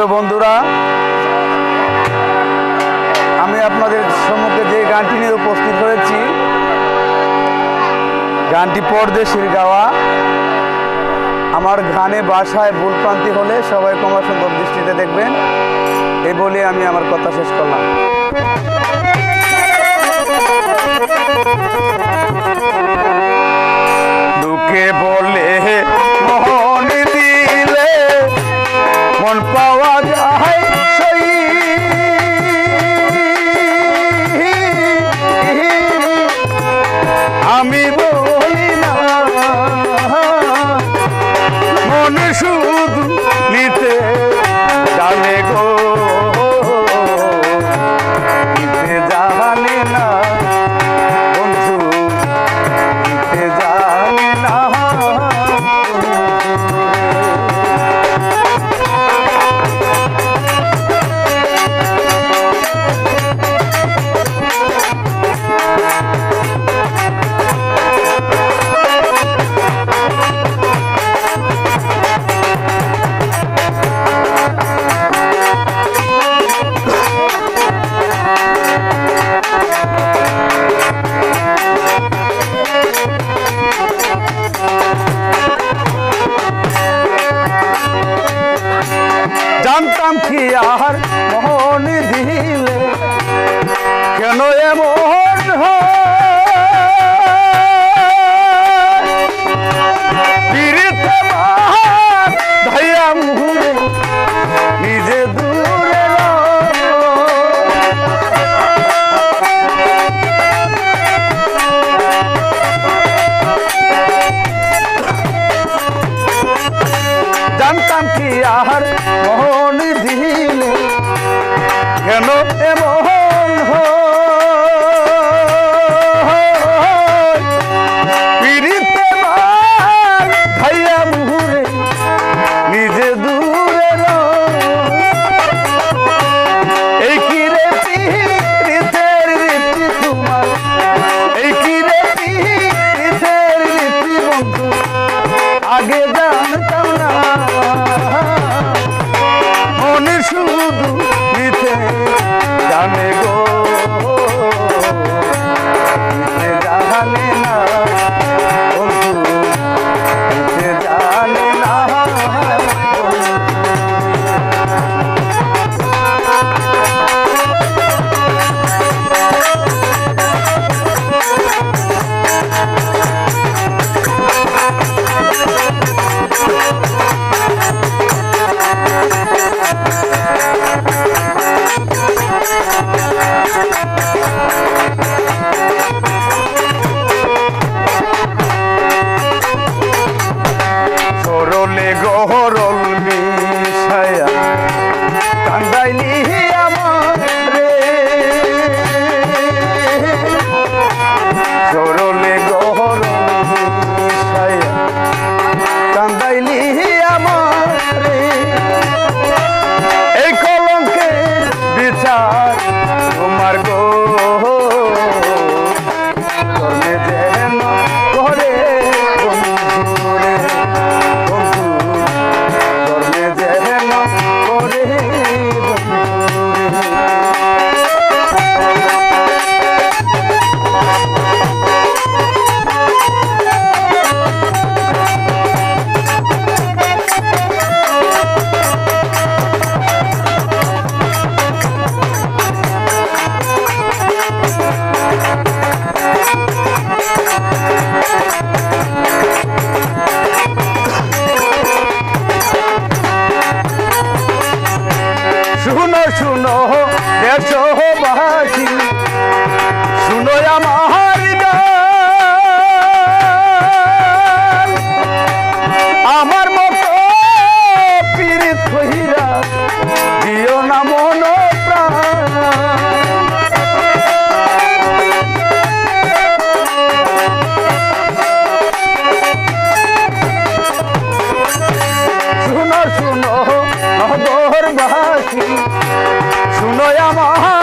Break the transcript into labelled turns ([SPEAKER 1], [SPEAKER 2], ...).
[SPEAKER 1] প্রিয় বন্ধুরা, আমি আপনাদের সম্মুখে যে গানটি নিয়ে উপস্থিত হয়েছি গানটি পরদেশের গাওয়া। আমার গানে বাসায় ভুলপ্রান্তি হলে সবাই কমা সুন্দর দৃষ্টিতে দেখবেন। এ বলে আমি আমার কথা শেষ করলাম। লোকে মন পাওয়া যায় সেই। আমি বলি না মন শুধু জানতাম কি আর মোহন দিলে। কেন এমন পিড়িতে Thank you. শুনো শুনো দেশবাসী। শুনো আমার